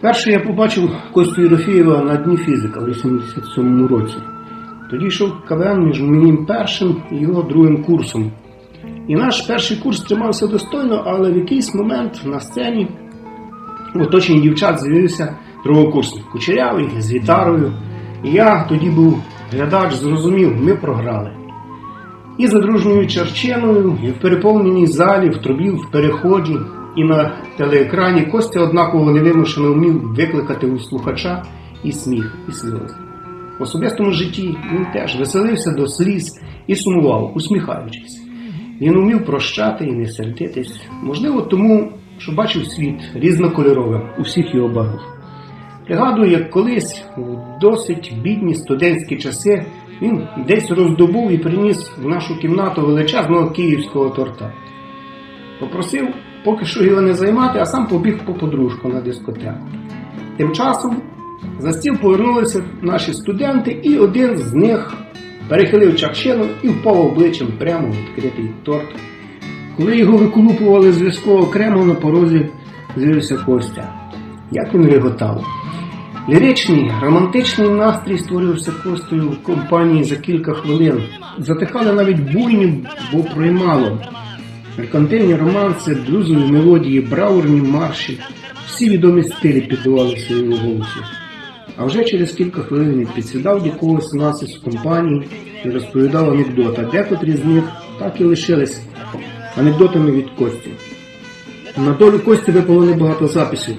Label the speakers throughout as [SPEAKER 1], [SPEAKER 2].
[SPEAKER 1] Перше я побачив Костю Єрофєєва на дні фізика в 87-му році. Тоді йшов КВН між моїм першим і його другим курсом. І наш перший курс тримався достойно, але в якийсь момент на сцені в оточенні дівчат з'явився другокурсник кучерявий з гітарою. І я тоді був глядач, зрозумів, ми програли. І за дружньою черчиною, і в переповненій залі, в трубі, в переході, і на телеекрані Костя однаково невимушено вмів викликати у слухача і сміх, і сльози. В особистому житті він теж веселився до сліз і сумував, усміхаючись. Він умів прощати і не сердитись, можливо, тому, що бачив світ різнокольоровим у всіх його барвах. Пригадую, як колись у досить бідні студентські часи він десь роздобув і приніс в нашу кімнату величезного київського торта. Попросив поки що його не займати, а сам побіг по подружку на дискотеку. Тим часом за стіл повернулися наші студенти, і один з них перехилив чарчину і впав обличчям прямо в відкритий торт. Коли його виколупували з військового крему на порозі, з'явився Костя. Як він реготав. Ліричний, романтичний настрій створився Костею в компанії за кілька хвилин. Затихали навіть буйні, бо проймало. Меркантильні романси, блюзові мелодії, браурні марші, всі відомі стилі піддавалися його голосу. А вже через кілька хвилин він підсідав до когось нас із компанії і розповідав анекдоти. Декотрі з них так і лишились анекдотами від Кості. На долю Кості випало небагато записів.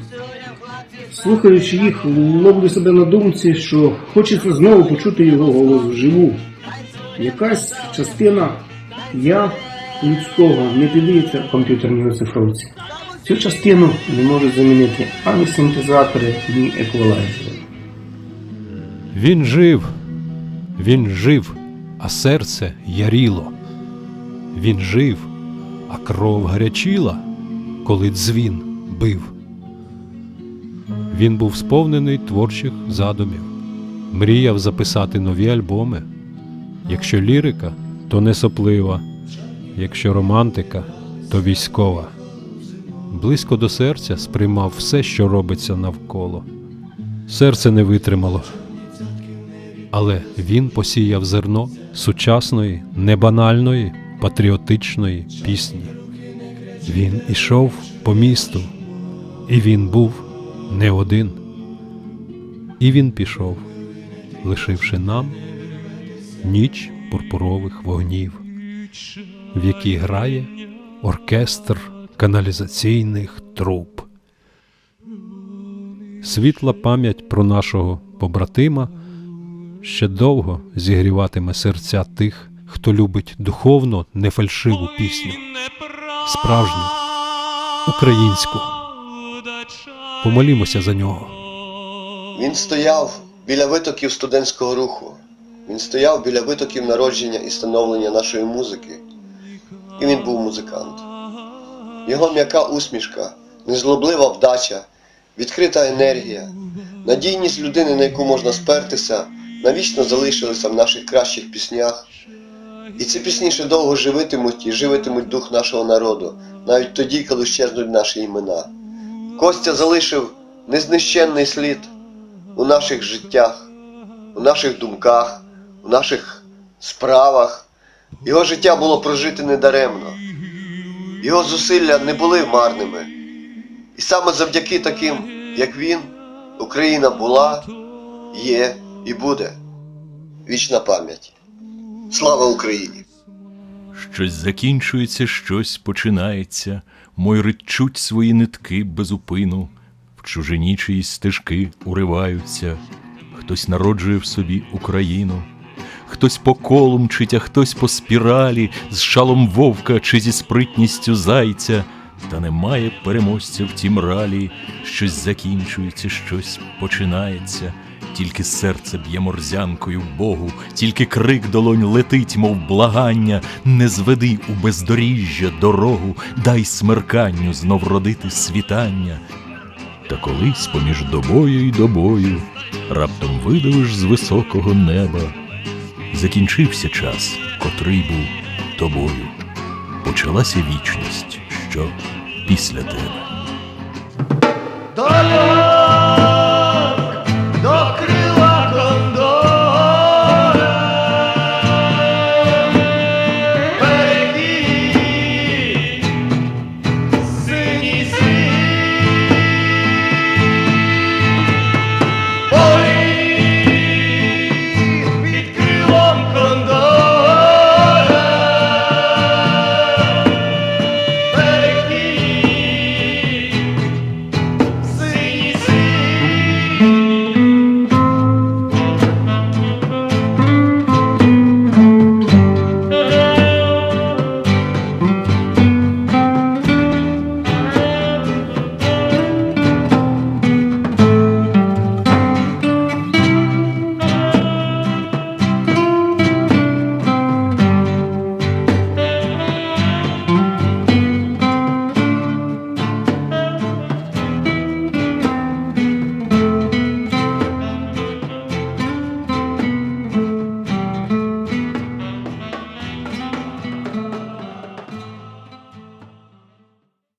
[SPEAKER 1] Слухаючи їх, ловлю себе на думці, що хочеться знову почути його голос вживу. Якась частина я людського не піддається комп'ютерній оцифровці. Цю частину не можуть замінити ані синтезатори, ні еквалайзери.
[SPEAKER 2] Він жив, він жив, а серце яріло. Він жив, а кров гарячіла, коли дзвін бив. Він був сповнений творчих задумів, мріяв записати нові альбоми. Якщо лірика, то не соплива, якщо романтика, то військова. Близько до серця сприймав все, що робиться навколо. Серце не витримало. Але він посіяв зерно сучасної, небанальної, патріотичної пісні. Він ішов по місту, і він був не один. І він пішов, лишивши нам ніч пурпурових вогнів, в якій грає оркестр каналізаційних труб. Світла пам'ять про нашого побратима ще довго зігріватиме серця тих, хто любить духовно нефальшиву пісню, справжню, українську. Помолімося за нього.
[SPEAKER 3] Він стояв біля витоків студентського руху. Він стояв біля витоків народження і становлення нашої музики. І він був музикант. Його м'яка усмішка, незлоблива вдача, відкрита енергія, надійність людини, на яку можна спертися, навічно залишилися в наших кращих піснях. І ці пісні ще довго живитимуть і живитимуть дух нашого народу, навіть тоді, коли щезнуть наші імена. Костя залишив незнищенний слід у наших життях, у наших думках, у наших справах. Його життя було прожите недаремно. Його зусилля не були марними. І саме завдяки таким, як він, Україна була, є і буде. Вічна пам'ять. Слава Україні!
[SPEAKER 4] Щось закінчується, щось починається, мой речуть свої нитки без упину, в чужині чиїсь стежки уриваються, хтось народжує в собі Україну, хтось по колу мчить, а хтось по спіралі, з шалом вовка чи зі спритністю зайця, та немає переможця в тім ралі, щось закінчується, щось починається. Тільки серце б'є морзянкою Богу, тільки крик долонь летить, мов благання, не зведи у бездоріжжя дорогу, дай смерканню знов родити світання. Та колись поміж добою й добою раптом видавиш з високого неба. Закінчився час, котрий був тобою. Почалася вічність, що після тебе.